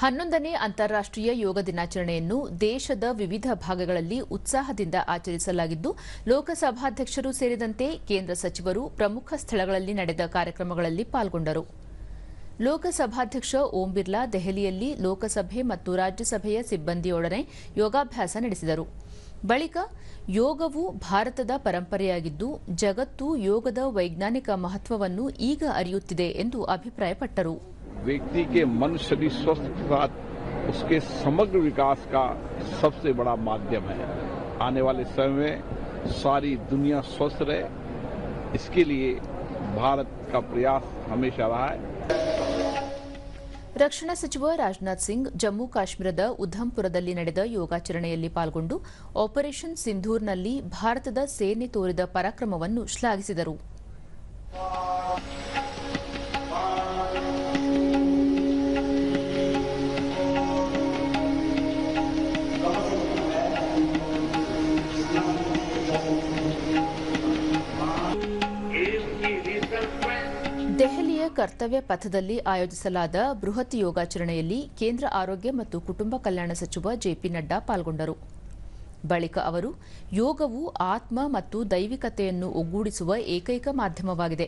ಹನ್ನೊಂದನೇ ಅಂತಾರಾಷ್ಟ್ರೀಯ ಯೋಗ ದಿನಾಚರಣೆಯನ್ನು ದೇಶದ ವಿವಿಧ ಭಾಗಗಳಲ್ಲಿ ಉತ್ಸಾಹದಿಂದ ಆಚರಿಸಲಾಗಿದ್ದು, ಲೋಕಸಭಾಧ್ಯಕ್ಷರು ಸೇರಿದಂತೆ ಕೇಂದ್ರ ಸಚಿವರು ಪ್ರಮುಖ ಸ್ಥಳಗಳಲ್ಲಿ ನಡೆದ ಕಾರ್ಯಕ್ರಮಗಳಲ್ಲಿ ಪಾಲ್ಗೊಂಡರು. ಲೋಕಸಭಾಧ್ಯಕ್ಷ ಓಂ ಬಿರ್ಲಾ ದೆಹಲಿಯಲ್ಲಿ ಲೋಕಸಭೆ ಮತ್ತು ರಾಜ್ಯಸಭೆಯ ಸಿಬ್ಬಂದಿಯೊಡನೆ ಯೋಗಾಭ್ಯಾಸ ನಡೆಸಿದರು. ಬಳಿಕ ಯೋಗವು ಭಾರತದ ಪರಂಪರೆಯಾಗಿದ್ದು, ಜಗತ್ತು ಯೋಗದ ವೈಜ್ಞಾನಿಕ ಮಹತ್ವವನ್ನು ಈಗ ಅರಿಯುತ್ತಿದೆ ಎಂದು ಅಭಿಪ್ರಾಯಪಟ್ಟರು. व्यक्ति के मन शरीर स्वस्थ के साथ उसके समग्र विकास का सबसे बड़ा माध्यम है आने वाले समय में सारी दुनिया स्वस्थ रहे इसके लिए भारत का प्रयास हमेशा रहा है ರಕ್ಷಣಾ ಸಚಿವ ರಾಜನಾಥ್ ಸಿಂಗ್ ಜಮ್ಮು ಕಾಶ್ಮೀರದ ಉಧಂಪುರದಲ್ಲಿ ನಡೆದ ಯೋಗಾಚರಣೆಯಲ್ಲಿ ಪಾಲ್ಗೊಂಡು ಆಪರೇಷನ್ ಸಿಂಧೂರ್ನಲ್ಲಿ ಭಾರತದ ಸೇನೆ ತೋರಿದ ಪರಾಕ್ರಮವನ್ನು ಶ್ಲಾಘಿಸಿದರು ದೆಹಲಿಯ ಕರ್ತವ್ಯ ಪಥದಲ್ಲಿ ಆಯೋಜಿಸಲಾದ ಬೃಹತ್ ಯೋಗಾಚರಣೆಯಲ್ಲಿ ಕೇಂದ್ರ ಆರೋಗ್ಯ ಮತ್ತು ಕುಟುಂಬ ಕಲ್ಯಾಣ ಸಚಿವ ಜೆಪಿ ನಡ್ಡಾ ಪಾಲ್ಗೊಂಡರು ಬಳಿಕ ಅವರು ಯೋಗವು ಆತ್ಮ ಮತ್ತು ದೈವಿಕತೆಯನ್ನು ಒಗ್ಗೂಡಿಸುವ ಏಕೈಕ ಮಾಧ್ಯಮವಾಗಿದೆ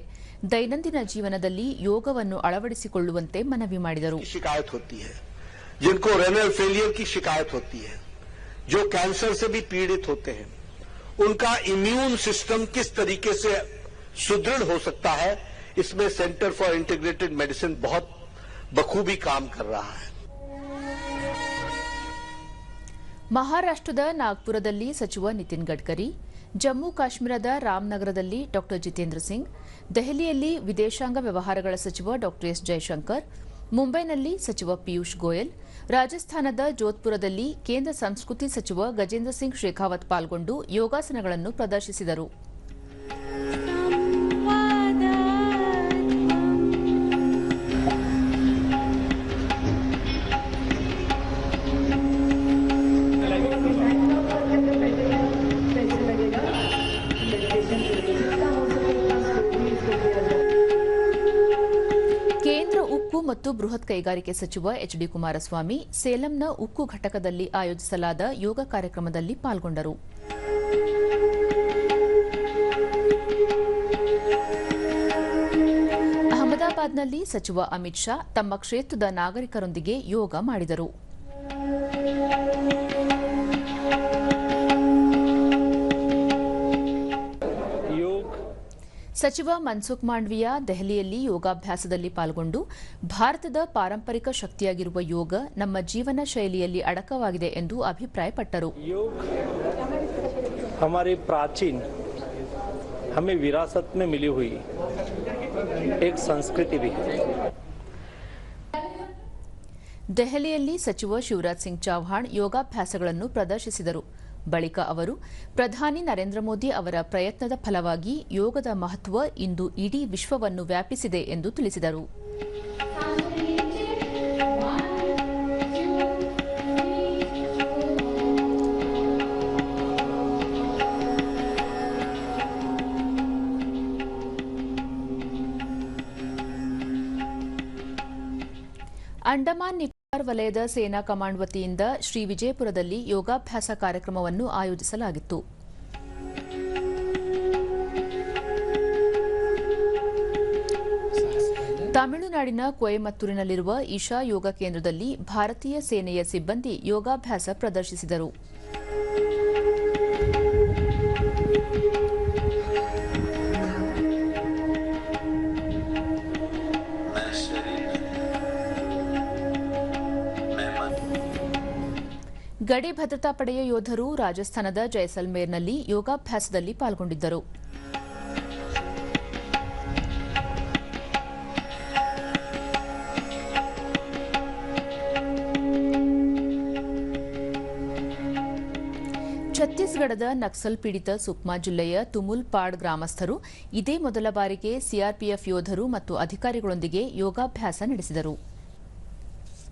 ದೈನಂದಿನ ಜೀವನದಲ್ಲಿ ಯೋಗವನ್ನು ಅಳವಡಿಸಿಕೊಳ್ಳುವಂತೆ ಮನವಿ ಮಾಡಿದರು की शिकायत होती है जिनको रेनल फेलियर की शिकायत होती है जो कैंसर से भी पीड़ित होते हैं उनका इम्यून सिस्टम किस तरीके से सुदृढ़ हो सकता है इसमें सेंटर फॉर इंटीग्रेटेड मेडिसिन बहुत बखूबी काम कर रहा है ಮಹಾರಾಷ್ಟ್ರದ ನಾಗ್ಪುರದಲ್ಲಿ ಸಚಿವ ನಿತಿನ್ ಗಡ್ಕರಿ ಜಮ್ಮು ಕಾಶ್ಮೀರದ ರಾಮನಗರದಲ್ಲಿ ಡಾ ಜಿತೇಂದ್ರ ಸಿಂಗ್ ದೆಹಲಿಯಲ್ಲಿ ವಿದೇಶಾಂಗ ವ್ಯವಹಾರಗಳ ಸಚಿವ ಡಾ ಎಸ್ ಜಯಶಂಕರ್ ಮುಂಬೈನಲ್ಲಿ ಸಚಿವ ಪಿಯೂಷ್ ಗೋಯಲ್ ರಾಜಸ್ಥಾನದ ಜೋಧ್ಪುರದಲ್ಲಿ ಕೇಂದ್ರ ಸಂಸ್ಕೃತಿ ಸಚಿವ ಗಜೇಂದ್ರ ಸಿಂಗ್ ಶೇಖಾವತ್ ಪಾಲ್ಗೊಂಡು ಯೋಗಾಸನಗಳನ್ನು ಪ್ರದರ್ಶಿಸಿದರು ಮತ್ತು ಬೃಹತ್ ಕೈಗಾರಿಕೆ ಸಚಿವ ಎಚ್ ಡಿ ಕುಮಾರಸ್ವಾಮಿ ಸೇಲಂನ ಉಕ್ಕು ಘಟಕದಲ್ಲಿ ಆಯೋಜಿಸಲಾದ ಯೋಗ ಕಾರ್ಯಕ್ರಮದಲ್ಲಿ ಪಾಲ್ಗೊಂಡರು. ಅಹಮದಾಬಾದ್ನಲ್ಲಿ ಸಚಿವ ಅಮಿತ್ ಶಾ ತಮ್ಮ ಕ್ಷೇತ್ರದ ನಾಗರಿಕರೊಂದಿಗೆ ಯೋಗ ಮಾಡಿದರು. ಸಚಿವ ಮನ್ಸುಖ್ ಮಾಂಡ್ವಿಯಾ ದೆಹಲಿಯಲ್ಲಿ ಯೋಗಾಭ್ಯಾಸದಲ್ಲಿ ಪಾಲ್ಗೊಂಡು ಭಾರತದ ಪಾರಂಪರಿಕ ಶಕ್ತಿಯಾಗಿರುವ ಯೋಗ ನಮ್ಮ ಜೀವನ ಶೈಲಿಯಲ್ಲಿ ಅಡಕವಾಗಿದೆ ಎಂದು ಅಭಿಪ್ರಾಯಪಟ್ಟರು योग हमारे प्राचीन हमें विरासत में मिली हुई एक संस्कृति भी है ದೆಹಲಿಯಲ್ಲಿ ಸಚಿವ ಶಿವರಾಜ್ ಸಿಂಗ್ ಚೌಹಾಣ್ ಯೋಗಾಭ್ಯಾಸಗಳನ್ನು ಪ್ರದರ್ಶಿಸಿದರು ಬಳಿಕ ಅವರು, ಪ್ರಧಾನಿ ನರೇಂದ್ರ ಮೋದಿ ಅವರ ಪ್ರಯತ್ನದ ಫಲವಾಗಿ ಯೋಗದ ಮಹತ್ವ ಇಂದು ಇಡೀ ವಿಶ್ವವನ್ನು ವ್ಯಾಪಿಸಿದೆ ಎಂದು ತಿಳಿಸಿದರು. ಅಂಡಮಾನ್ ವಲಯದ ಸೇನಾ ಕಮಾಂಡ್ ವತಿಯಿಂದ ಶ್ರೀ ವಿಜಯಪುರದಲ್ಲಿ ಯೋಗಾಭ್ಯಾಸ ಕಾರ್ಯಕ್ರಮವನ್ನು ಆಯೋಜಿಸಲಾಗಿತ್ತು. ತಮಿಳುನಾಡಿನ ಕೊಯಮತ್ತೂರಿನಲ್ಲಿರುವ ಇಶಾ ಯೋಗ ಕೇಂದ್ರದಲ್ಲಿ ಭಾರತೀಯ ಸೇನೆಯ ಸಿಬ್ಬಂದಿ ಯೋಗಾಭ್ಯಾಸ ಪ್ರದರ್ಶಿಸಿದರು. ಗಡಿ ಭದ್ರತಾ ಪಡೆಯ ಯೋಧರು ರಾಜಸ್ಥಾನದ ಜೈಸಲ್ಮೇರ್ನಲ್ಲಿ ಯೋಗಾಭ್ಯಾಸದಲ್ಲಿ ಪಾಲ್ಗೊಂಡಿದ್ದರು. ಛತ್ತೀಸ್ಗಢದ ನಕ್ಸಲ್ ಪೀಡಿತ ಸುಕ್ಮಾ ಜಿಲ್ಲೆಯ ತುಮುಲ್ಪಾಡ್ ಗ್ರಾಮಸ್ಥರು ಇದೇ ಮೊದಲ ಬಾರಿಗೆ ಸಿಆರ್ಪಿಎಫ್ ಯೋಧರು ಮತ್ತು ಅಧಿಕಾರಿಗಳೊಂದಿಗೆ ಯೋಗಾಭ್ಯಾಸ ನಡೆಸಿದರು.